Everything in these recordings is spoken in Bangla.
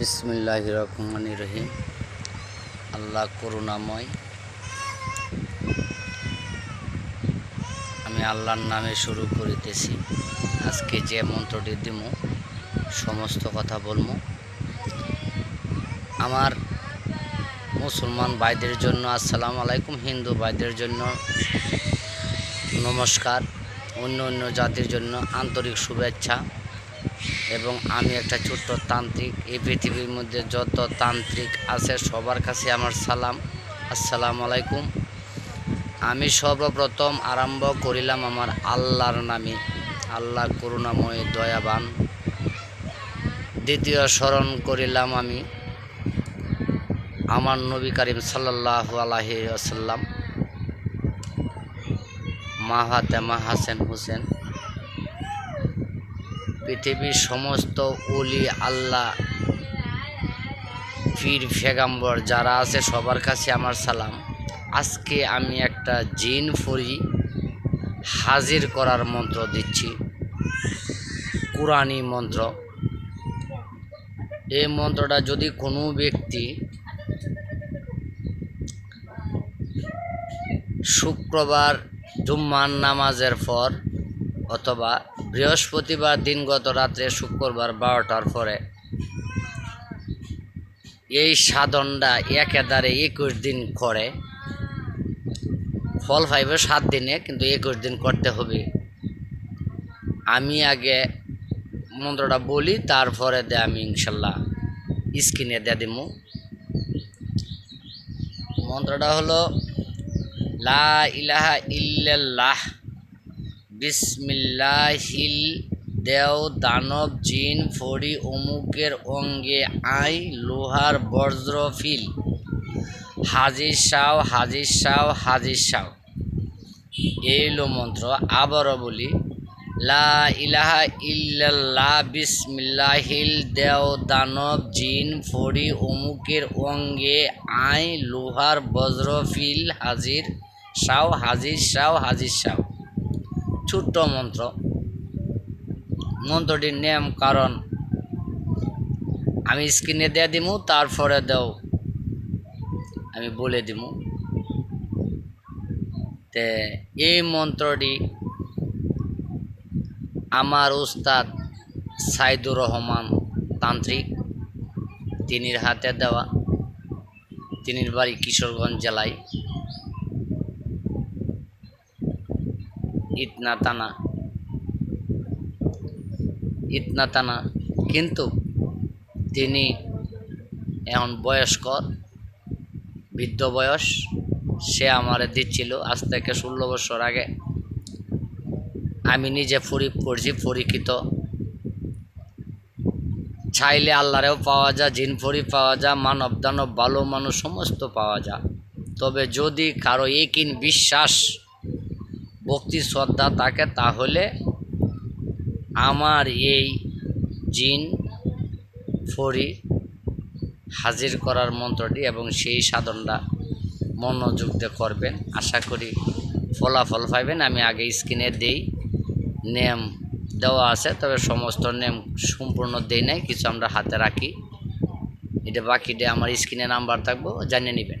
বিসমিল্লাহ রহমান রহিম আল্লাহ করুণাময়। আমি আল্লাহর নামে শুরু করিতেছি। আজকে যে মন্ত্রটি দিব, সমস্ত কথা বলব। আমার মুসলমান ভাইদের জন্য আসসালামু আলাইকুম, হিন্দু ভাইদের জন্য নমস্কার, অন্য অন্য জাতির জন্য আন্তরিক শুভেচ্ছা। এবং আমি একটা ছোট্ট তান্ত্রিক। এই পৃথিবীর মধ্যে যত তান্ত্রিক আছে, সবার কাছে আমার সালাম। আসসালামু আলাইকুম। আমি সর্বপ্রথম আরম্ভ করিলাম আমার আল্লাহর নামে। আল্লাহ করুণাময়, দয়াবান। দ্বিতীয় স্মরণ করিলাম আমি আমার নবী করিম সাল্লাহ আলাহি আসাল্লাম মাহাতেমা হাসেন হুসেন। পৃথিবীর সমস্ত অলি আল্লাহ, পীর ফেগাম্বর যারা আছে সবার কাছে আমার সালাম। আজকে আমি একটা জিন ফরি হাজির করার মন্ত্র দিচ্ছি। কোরআনি মন্ত্র। এই মন্ত্রটা যদি কোনো ব্যক্তি শুক্রবার জুম্মার নামাজের পর অথবা বৃহস্পতিবার দিনগত রাত্রে শুক্রবার বারোটার পরে এই সাধনটা একেবারে একুশ দিন করে। ফল পাইবে সাত দিনে, কিন্তু একুশ দিন করতে হবে। আমি আগে মন্ত্রটা বলি, তারপরে দে আমি ইনশাল্লাহ স্ক্রিনে দিয়ে দিমু মন্ত্রটা হলো, লা ইলাহা ইল্লাল্লাহ। বিসমিল্লাহিল দেও দানব জিন ফড়ি অমুকের অঙ্গে আই লোহার বজ্র ফিল। হাজির সাও হাজির সাও হাজির সাও। এই মন্ত্র। আবারও বলি, লা ইলাহা ইল্লাল্লাহ, বিসমিল্লাহিল দেও দানব জিন ফড়ি অমুকের অঙ্গে আই লোহার বজ্র ফিল। হাজির সাও হাজির সাও হাজির সাও। ছোট্ট মন্ত্র। মন্ত্রটির নেম কারণ, আমি স্ক্রিনে দিয়ে দিমু, তারপরে দেও। আমি বলে দিমু। তে, এই মন্ত্রটি আমার উস্তাদ সাইদুর রহমান তান্ত্রিক। তিনির হাতে দেওয়া। তিনির বাড়ি কিশোরগঞ্জ জেলায়। ইতনা টানা ইতনা টানা কিন্তু তিনি এখন বয়স্কর, বৃদ্ধ বয়স, সে আমারে দিচ্ছিল আজ থেকে ষোলো বছর আগে। আমি নিজে ফরি পড়ছি, পরীক্ষিত। চাইলে আল্লাহরেও পাওয়া যায়, জিন ফরি পাওয়া যায়, মানব দানব ভালো মানুষ, সমস্ত পাওয়া যায়। তবে যদি কারও একিন বিশ্বাস ভক্তি শ্রদ্ধা থাকে, তাহলে আমার এই জিন ফরি হাজির করার মন্ত্রটি এবং সেই সাধনটা মনোযোগ দিয়ে করবেন। আশা করি ফলাফল পাইবেন। আমি আগে স্ক্রিনে দেই, নেম দেওয়া আছে, তবে সমস্ত নেম সম্পূর্ণ দেই নাই, কিছু আমরা হাতে রাখি। এটা বাকিটা আমার স্ক্রিনে নাম্বার থাকব, জানিয়ে নেবেন।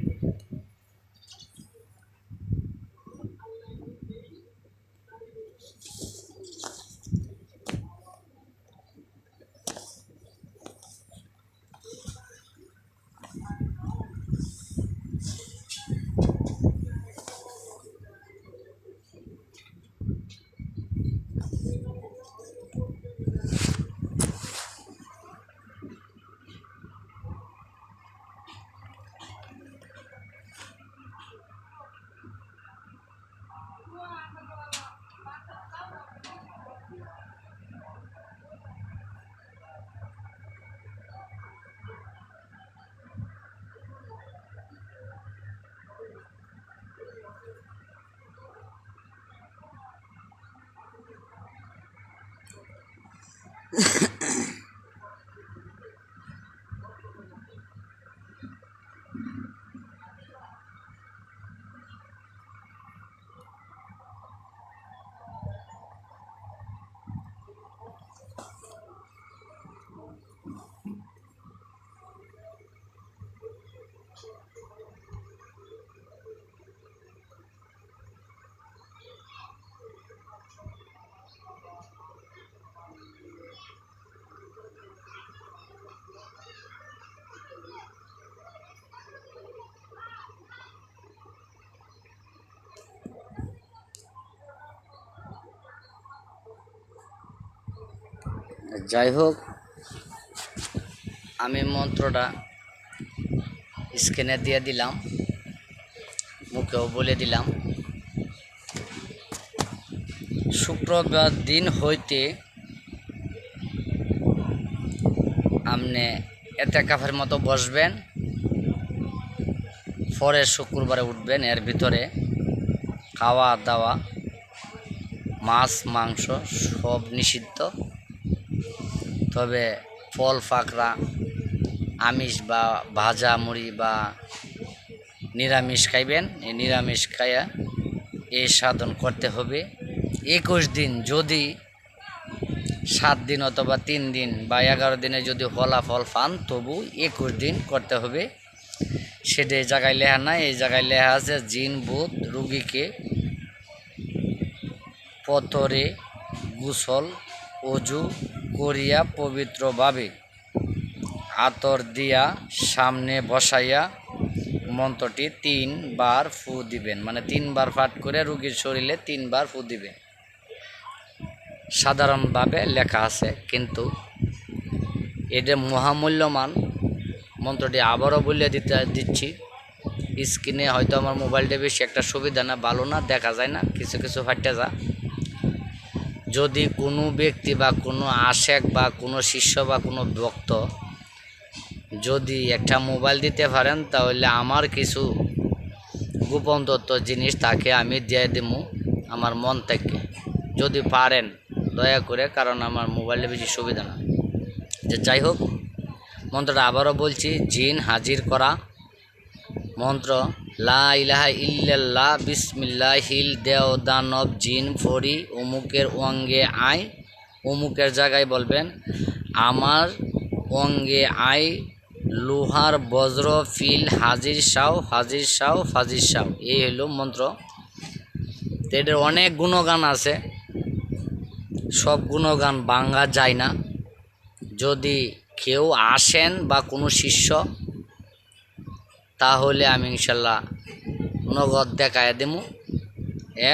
যাই হোক, আমি মন্ত্রটা স্ক্রিনে দিয়ে দিলাম, মুখেও বলে দিলাম। শুক্রবার দিন হইতে আপনি এতে কাফের মতো বসবেন, পরে শুক্রবারে উঠবেন, এর ভিতরে খাওয়া দাওয়া মাছ, মাংস সব নিষিদ্ধ। তবে ফল, ফাকরা, আমিষ বা ভাজা, মুড়ি বা নিরামিষ খাইবেন। এই নিরামিষ খাইয়া এই সাধন করতে হবে। একুশ দিন যদি সাত দিন অথবা তিন দিন বা এগারো দিনে যদি ফলাফল পান, তবু একুশ দিন করতে হবে। সেটা এই জায়গায় লেখা নাই। এই জায়গায় লেখা আছে, জিন, ভূত, রুগীকে পতরে গুসল, অজু করিয়া পবিত্রভাবে আতর দিয়া সামনে বসাইয়া মন্ত্রটি তিনবার ফু দিবেন। মানে তিনবার ফাট করে রুগীর শরীরে তিনবার ফু দিবেন। সাধারণভাবে লেখা আছে, কিন্তু এটা মহামূল্যমান মন্ত্রটি আবারও বলে দিতে দিচ্ছি, স্ক্রিনে হয়তো আমার মোবাইলটা বেশি একটা সুবিধা না, ভালো না, দেখা যায় না, কিছু কিছু ফাটে যা যদি কোনো ব্যক্তি বা কোনো আশেক বা কোনো শিষ্য বা কোনো ভক্ত যদি একটা মোবাইল দিতে পারেন, তাহলে আমার কিছু গোপন তত্ত্ব জিনিস তাকে আমি দিয়ে দেবো আমার মন থেকে। যদি পারেন, দয়া করে, কারণ আমার মোবাইলে বেশি সুবিধা না। যে যাই হোক, মন্ত্রটা আবারও বলছি, জিন হাজির করা মন্ত্র লা ইলাহা ইল্লাল্লাহ বিসমিল্লাহ হিল দেও দানব জিন ফরি অমুকের অঙ্গে আয় অমুকের জায়গায় বলবেন, আমার অঙ্গে আয় লোহার বজ্র ফিল হাজির সাও হাজির সাও হাজির সাও এই হলো মন্ত্র। তো এটার অনেক গুণগান আছে। সব গুণগান বাঙ্গা যায় না। যদি কেউ আসেন বা কোনো শিষ্য তাহলে আমি ইনশাল্লাহ নগদ দেখায় দেবো।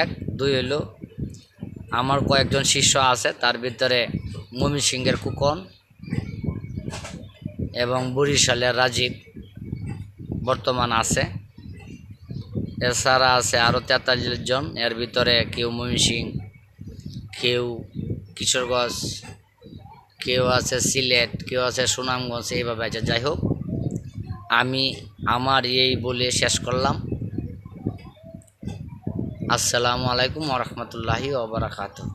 এক, দুই হলো আমার কয়েকজন শিষ্য আছে, তার ভিতরে মমি সিংহের কুকন এবং বরিশালের রাজীব বর্তমান আছে। এছাড়া আছে আরও তেতাল্লিশ জন, এর ভিতরে কেউ সিং, কেউ কিশোরগঞ্জ, কেউ আছে সিলেট, কেউ আছে সুনামগঞ্জ, এইভাবে আছে। যাই হোক আমি আমার এই বলে শেষ করলাম। আসসালামু আলাইকুম ওরহমতুল্লাহি ওবরাকাতুহ